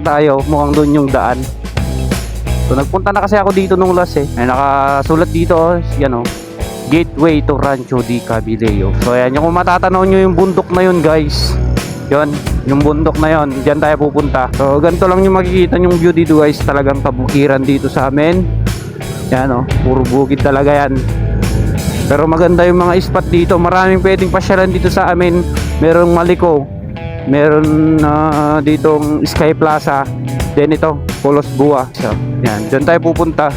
tayo. Mukhang doon yung daan. So nagpunta na kasi ako dito nung last eh. Ay nakasulat dito, oh, yan oh. Gateway to Rancho di Cabileo. So ayan, yung matatanaw nyo yung bundok na yun guys. Yun, yung bundok na yun, diyan tayo pupunta. So ganito lang yung makikita yung view dito guys. Talagang kabukiran dito sa amin. Yan oh, puro bukid talaga yan. Pero maganda yung mga spot dito. Maraming pwedeng pasyalan dito sa amin. Merong Maliko. Meron na ditong Sky Plaza. Then ito, Polos Bua. So, yan, dyan tayo pupunta.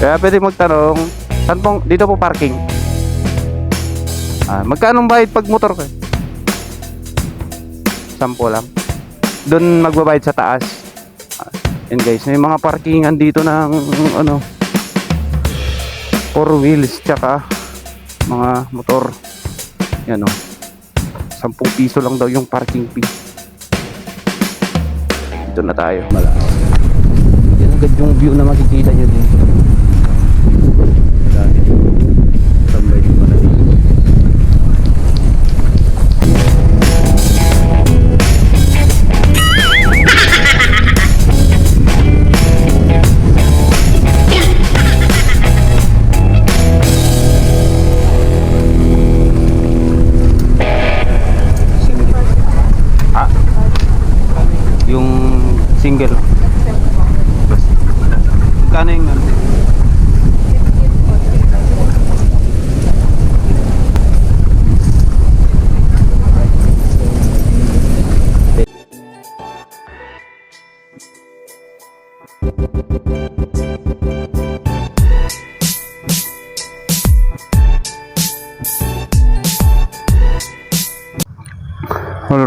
Kaya pwede magtanong, saan pong, dito po parking? Ah, magkano bayad pag motor ka? Sampo lang. Doon magbabayad sa taas. Ah, yan guys, may mga parkingan dito ng ano, four wheels tsaka mga motor. Yan o. 10 piso lang daw yung parking fee. Dito na tayo. Yan agad yung view na makikita nyo dito. Dami.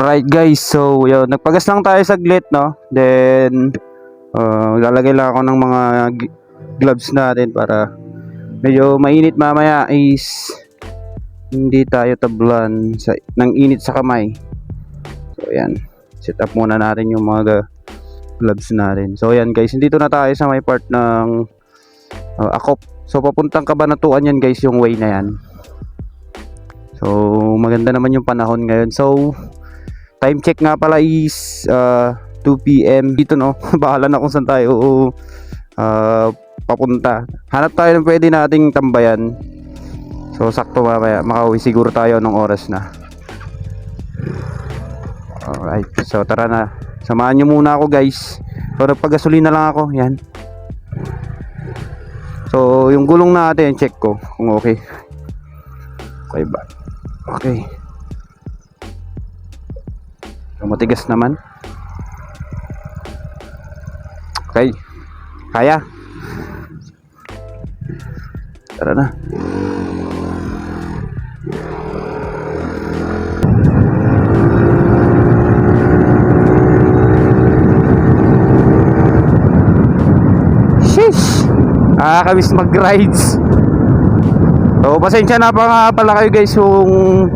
Alright guys, so yun, nagpagas lang tayo saglit no. Then uh, lalagay lang ako ng mga gloves natin para medyo mainit mamaya is hindi tayo tablan sa ng init sa kamay. So yan, set up muna natin yung mga ga- gloves natin. So yan guys, dito na tayo sa may part ng uh, akop. So papuntang kabanatuan yan guys yung way na yan. So maganda naman yung panahon ngayon. So time check nga pala is uh, 2 p.m. Dito no, bahala na kung saan tayo uh, papunta. Hanap tayo ng pwede nating tambayan. So sakto mamaya, makauwi siguro tayo ng oras na. Alright, so tara na. Samahan nyo muna ako guys. So nagpagasolina lang ako, yan. So yung gulong natin, check ko kung okay. Okay ba? Okay. Matigas naman. Okay. Kaya. Tara na. Sheesh! Nakakamiss mag-rides. So, pasensya na pa nga pala kayo guys kung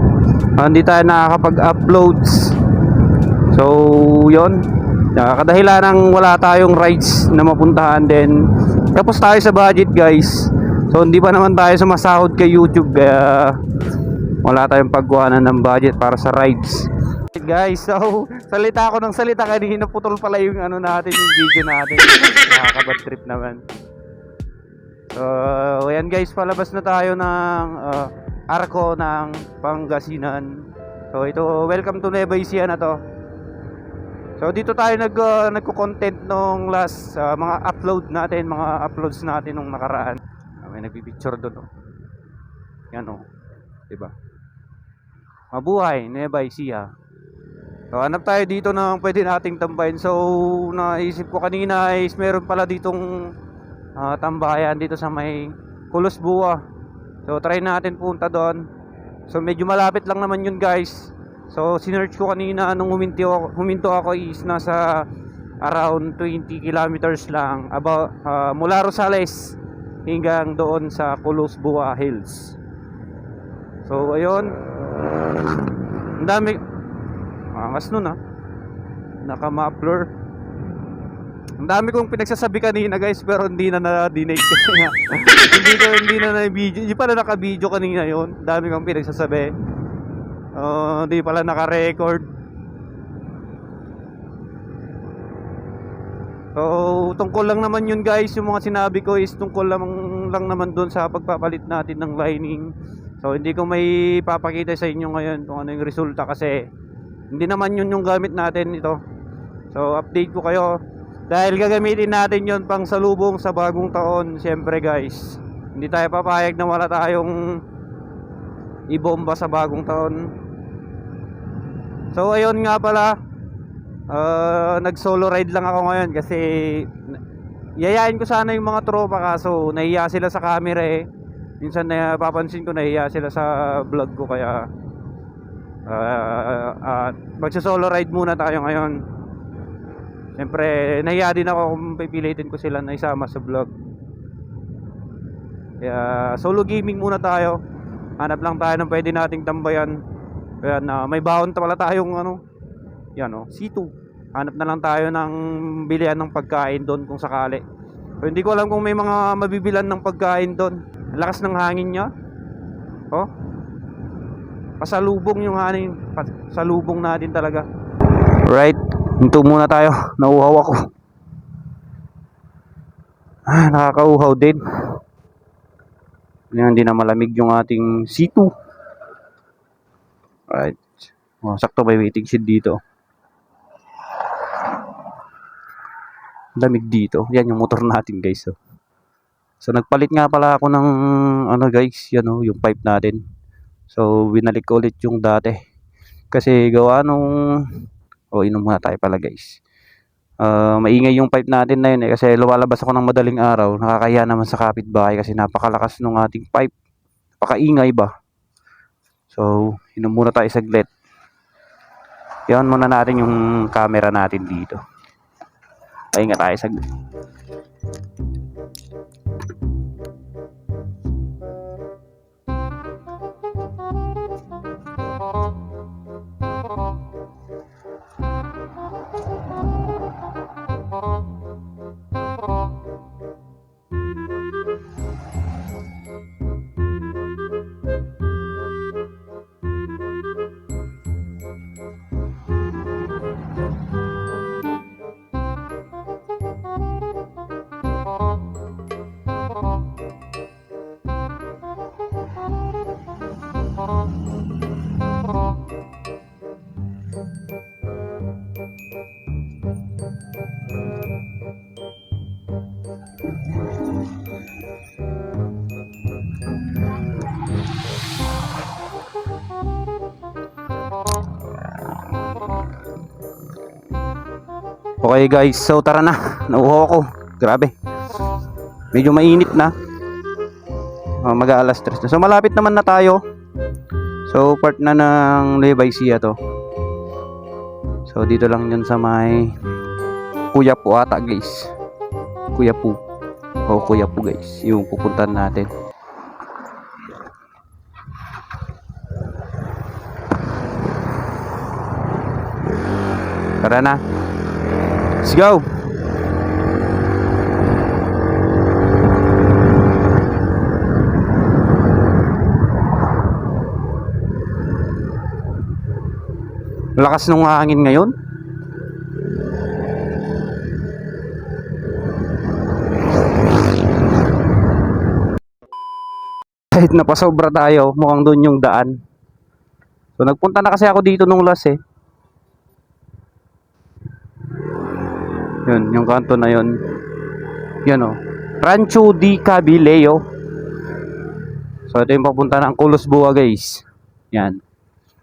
ah, hindi tayo nakakapag-uploads. So, yon Nakakadahilan ng wala tayong rides na mapuntahan din. Tapos tayo sa budget guys. So, hindi pa naman tayo sumasahod kay YouTube kaya wala tayong pagkuhanan ng budget para sa rides. Guys, so salita ako ng salita kanina putol pala yung ano natin, yung video natin. Nakakabad trip naman. So, ayan guys, palabas na tayo ng uh, arko ng Pangasinan. So, ito, welcome to Nueva Ecija na to. So, dito tayo nag, uh, nagko-content nung last uh, mga upload natin, mga uploads natin nung nakaraan. Uh, may nagpipicture doon, oh. Yan, oh. Diba? Mabuhay, Nueva Ecija. So, hanap tayo dito ng pwede nating tambayin. So, naisip ko kanina is meron pala ditong ah, tambayan dito sa may Kulos Bua. So try natin punta doon. So medyo malapit lang naman yun guys. So sinearch ko kanina nung huminto ako, huminto ako is nasa around 20 kilometers lang about ah, mula Rosales hanggang doon sa Kulos Bua Hills. So ayun. Ang dami angas nun ah. Naka-muffler. Ang dami kong pinagsasabi kanina guys pero hindi na na-dinate kasi nga. hindi ko hindi na na-video. Hindi pala naka-video kanina yon. Dami kong pinagsasabi. Uh, hindi pala naka-record. So, tungkol lang naman yun guys, yung mga sinabi ko is tungkol lang, lang naman doon sa pagpapalit natin ng lining. So, hindi ko may papakita sa inyo ngayon kung ano yung resulta kasi hindi naman yun yung gamit natin ito. So, update ko kayo. Dahil gagamitin natin yon pang salubong sa bagong taon, syempre guys. Hindi tayo papayag na wala tayong ibomba sa bagong taon. So, ayun nga pala, Ah, nag solo ride lang ako ngayon kasi yayain ko sana yung mga tropa kaso nahiya sila sa camera eh. Minsan na papansin ko nahiya sila sa vlog ko kaya uh, uh, magsa-solo ride muna tayo ngayon. Siyempre, nahiya din ako kung pipilitin ko sila na isama sa vlog. Kaya solo gaming muna tayo. Hanap lang tayo ng pwede nating tambayan. Kaya na may baon pala tayong ano, yan o, C2. Hanap na lang tayo ng bilihan ng pagkain doon kung sakali. So, hindi ko alam kung may mga mabibilan ng pagkain doon. Lakas ng hangin niya. Oh. Pasalubong yung hangin. Pasalubong natin talaga. Right. Hinto muna tayo. Nauuhaw ako. Ah, nakakauhaw din. Hindi na malamig yung ating C2. Right. Oh, sakto may waiting shed dito. lamig dito. Yan yung motor natin, guys. Oh. So nagpalit nga pala ako ng ano guys, yan oh, yung pipe natin. So binalik ko ulit yung dati. Kasi gawa nung oh, inom muna tayo pala guys. Ah, maingay yung pipe natin na yun eh kasi lumalabas ako ng madaling araw. Nakakahiya naman sa kapitbahay kasi napakalakas nung ating pipe. Napakaingay ba? So, inom muna tayo saglit. Yan muna natin yung camera natin dito. Pahinga tayo saglit. Okay guys, so tara na. Nauho ako. Grabe. Medyo mainit na. Oh, mag-aalas stress na. So malapit naman na tayo. So part na ng Nueva Ecija to. So dito lang yun sa may Kuya po ata guys. Kuya po. O Kuya po guys. Yung pupuntahan natin. Tara na. Let's go. Lakas ng hangin ngayon. Kahit napasobra tayo, mukhang doon yung daan. So nagpunta na kasi ako dito nung last eh. Yun, yung kanto na yun. Yan o. Rancho di Cabileo. So, ito yung papunta ng Kulos Bua, guys. Yan.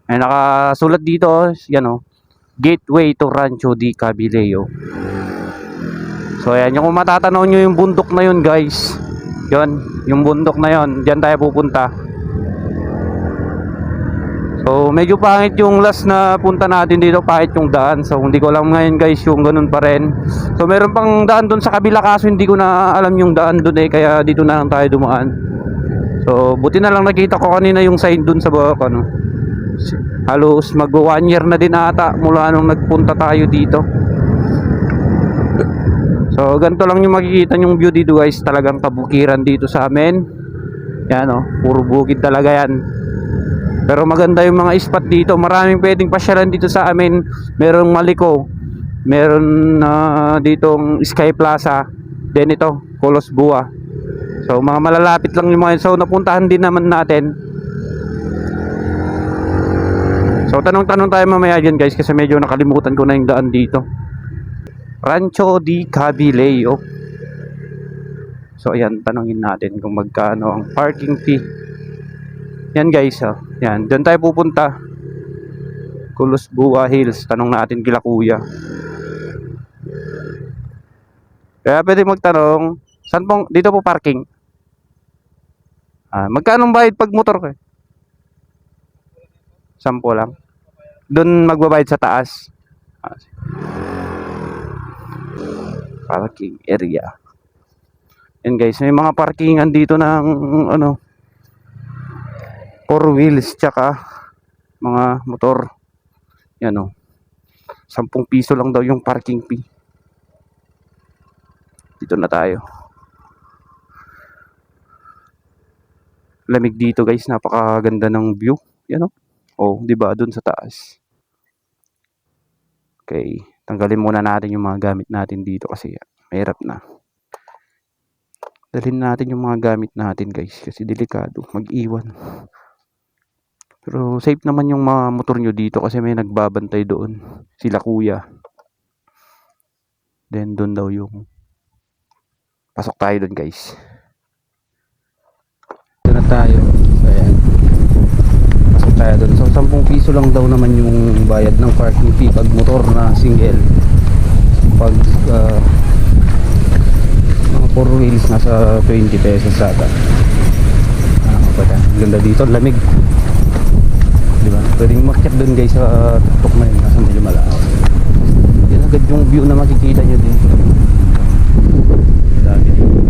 Ay, nakasulat dito, oh, yan o. Gateway to Rancho di Cabileo. So, ayan. Yung kung matatanaw nyo yung bundok na yun, guys. Yun, yung bundok na yun. Diyan tayo pupunta. So, medyo pangit yung last na punta natin dito, pangit yung daan. So, hindi ko alam ngayon guys yung ganun pa rin. So, meron pang daan doon sa kabila kaso hindi ko na alam yung daan doon eh, kaya dito na lang tayo dumaan. So, buti na lang nakita ko kanina yung sign doon sa bawah ano. Halos mag one year na din ata mula nung nagpunta tayo dito. So, ganito lang yung makikita yung view dito guys. Talagang kabukiran dito sa amin. Yan oh, puro bukid talaga yan. Pero maganda yung mga spot dito. Maraming pwedeng pasyalan dito sa amin. Merong Maliko. Meron na ditong Sky Plaza. Then ito, Colos Bua. So mga malalapit lang yung mga yun. So napuntahan din naman natin. So tanong-tanong tayo mamaya dyan guys kasi medyo nakalimutan ko na yung daan dito. Rancho di Cabileo. So ayan, tanongin natin kung magkano ang parking fee. Yan guys, oh. Yan, doon tayo pupunta. Kulos Bua Hills. Tanong natin kila kuya. Kaya pwede magtanong, saan pong, dito po parking? Ah, magkano bayad pag motor ko? Sampo lang. Doon magbabayad sa taas. Ah, parking area. Yan guys, may mga parkingan dito ng ano four wheels tsaka mga motor. Yan o. 10 piso lang daw yung parking fee. Dito na tayo. Lamig dito guys, napakaganda ng view. Yan o. Oh, 'di ba doon sa taas. Okay, tanggalin muna natin yung mga gamit natin dito kasi mahirap na. Dalhin natin yung mga gamit natin guys kasi delikado mag-iwan. Pero safe naman yung mga motor nyo dito kasi may nagbabantay doon. Sila kuya. Then doon daw yung pasok tayo doon guys. Ito tayo. So, ayan. Pasok tayo doon. So 10 piso lang daw naman yung bayad ng parking fee pag motor na single. Pag ah, mga 4 wheels nasa 20 pesos ata. Ah, pa Ang ganda dito, lamig. Di ba? Pwedeng makyat doon guys sa tuktok na yun kasi medyo malakas. Yan agad yung view na makikita nyo din. Dami din.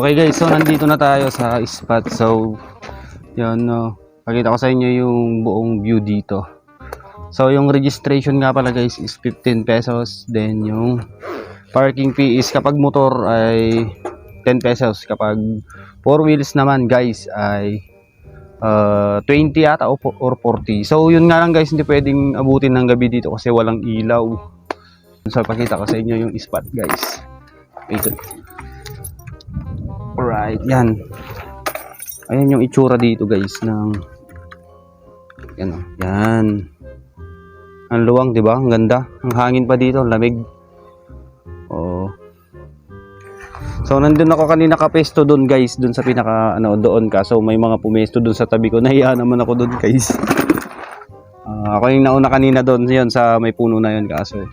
Okay guys, so nandito na tayo sa spot. So, yun, no. Pakita ko sa inyo yung buong view dito. So, yung registration nga pala guys is 15 pesos. Then, yung parking fee is kapag motor ay 10 pesos. Kapag 4 wheels naman guys ay uh, 20 yata or 40. So, yun nga lang guys, hindi pwedeng abutin ng gabi dito kasi walang ilaw. So, pakita ko sa inyo yung spot guys. Ito. Alright, yan. Ayan yung itsura dito guys ng yan, oh. yan. Ang luwang, 'di ba? Ang ganda. Ang hangin pa dito, lamig. Oh. So nandun ako kanina kapesto doon guys, doon sa pinaka ano doon ka. So may mga pumesto doon sa tabi ko. Nahiya naman ako doon guys. Ah, ako yung nauna kanina doon 'yon sa may puno na 'yon kaso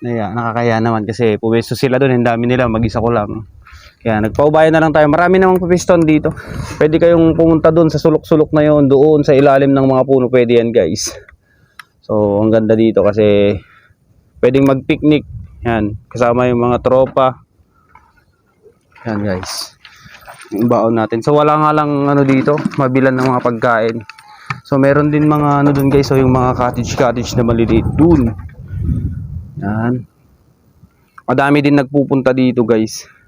Kaya, nakakaya naman kasi puwesto sila doon, ang dami nila, mag-isa ko lang. Kaya nagpaubayan na lang tayo. Marami namang pupiston dito. Pwede kayong pumunta doon sa sulok-sulok na yon, doon sa ilalim ng mga puno. Pwede yan guys. So, ang ganda dito kasi pwedeng mag-picnic. Yan, kasama yung mga tropa. Yan guys. Yung baon natin. So, wala nga lang ano dito, mabilan ng mga pagkain. So, meron din mga ano dun guys, so yung mga cottage-cottage na maliliit dun. Yan. Madami din nagpupunta dito guys.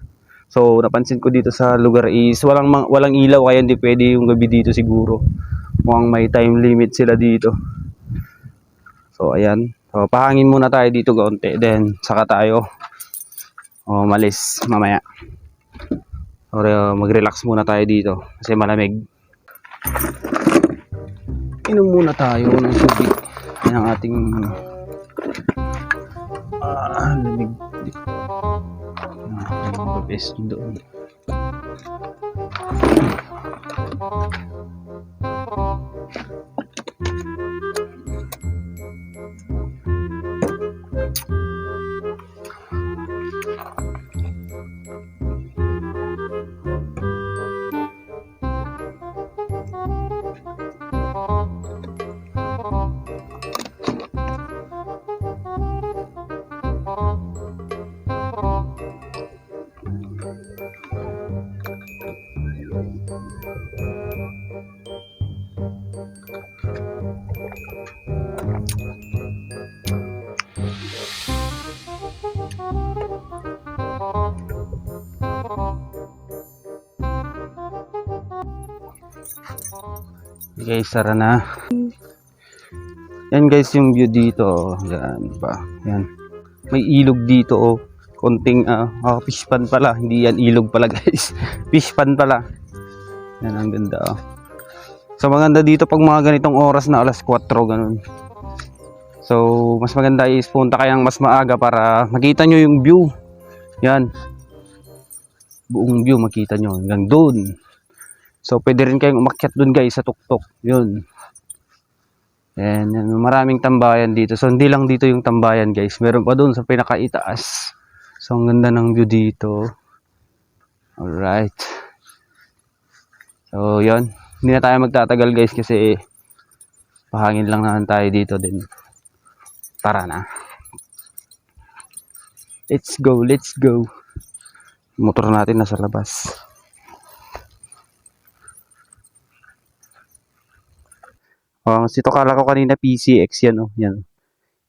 So, napansin ko dito sa lugar is walang walang ilaw kaya hindi pwede yung gabi dito siguro. Mukhang may time limit sila dito. So, ayan. So, pahangin muna tayo dito kaunti. Then, saka tayo oh, malis mamaya. Or uh, mag-relax muna tayo dito kasi malamig. Inom muna tayo ng tubig. Yan ang ating ah, lamig. talvez de. Doon. Guys, tara na. Yan guys yung view dito. Yan ba? Yan. May ilog dito oh. Konting ah ah, fish pan pala. Hindi yan ilog pala guys. fish pan pala. Yan ang ganda oh. So maganda dito pag mga ganitong oras na alas 4 ganun. So mas maganda is punta kayang mas maaga para makita nyo yung view. Yan. Buong view makita nyo hanggang doon. So, pwede rin kayong umakyat dun guys sa tuktok. Yun. And, yan, maraming tambayan dito. So, hindi lang dito yung tambayan guys. Meron pa dun sa pinakaitaas. So, ang ganda ng view dito. Alright. So, yun. Hindi na tayo magtatagal guys kasi pahangin lang naman tayo dito din. Tara na. Let's go, let's go. Motor natin nasa labas. Oh, sito kala ko kanina PCX yan oh, yan.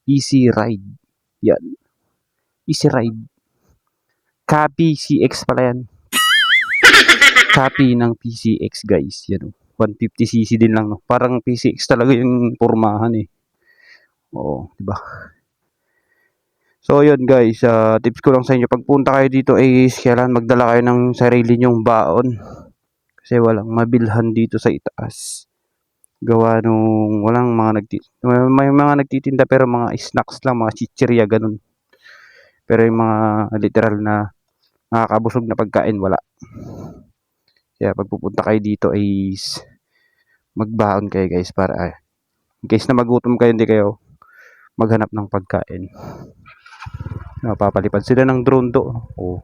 Easy ride. Yan. Easy ride. Copy CX pala yan. Copy ng PCX guys, yan oh. 150cc din lang no. Parang PCX talaga yung pormahan eh. Oo, di ba? So yun guys, ah, tips ko lang sa inyo pagpunta kayo dito is kailangan magdala kayo ng sarili nyong baon. Kasi walang mabilhan dito sa itaas gawa nung walang mga nagti may, may mga nagtitinda pero mga snacks lang, mga chichirya ganun. Pero yung mga literal na nakakabusog na pagkain wala. Kaya pag pupunta kayo dito is magbaon kayo guys para ay, in case na magutom kayo hindi kayo maghanap ng pagkain. Napapalipad sila ng drone do. Oh.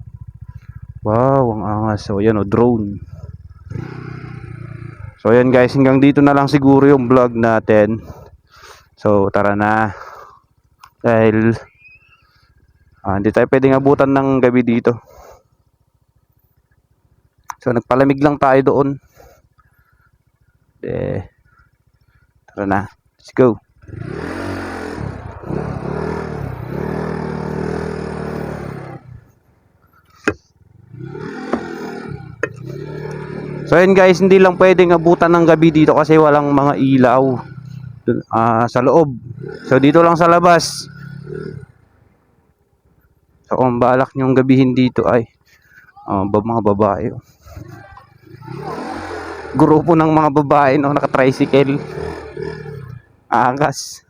Wow, ang angas. So, yan o, drone. So ayan guys, hanggang dito na lang siguro yung vlog natin. So tara na. Dahil ah, hindi tayo pwedeng abutan ng gabi dito. So nagpalamig lang tayo doon. Eh, tara na. Let's go. So yun guys, hindi lang pwedeng abutan ng gabi dito kasi walang mga ilaw ah, sa loob. So dito lang sa labas. So kung balak nyong gabihin dito ay ba- mga babae. oh. Grupo ng mga babae no, naka-tricycle. Angas.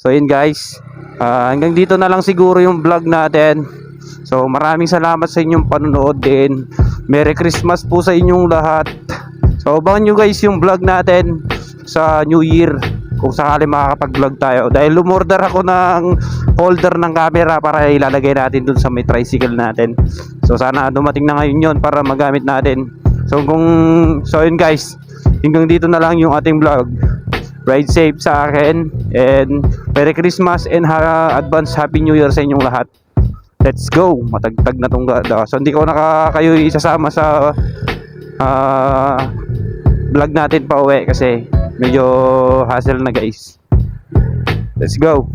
So yun guys, ah, hanggang dito na lang siguro yung vlog natin. So maraming salamat sa inyong panonood din. Merry Christmas po sa inyong lahat. So abangan nyo guys yung vlog natin sa New Year. kung sakali makakapag-vlog tayo. Dahil lumorder ako ng holder ng camera para ilalagay natin dun sa may tricycle natin. So sana dumating na ngayon yon para magamit natin. So kung so yun guys, hanggang dito na lang yung ating vlog. Ride safe sa akin and Merry Christmas and ha- advance Happy New Year sa inyong lahat. Let's go! Matagtag na tong gada. So hindi ko naka kayo isasama sa ah, vlog natin pa uwi kasi medyo hassle na guys. Let's go!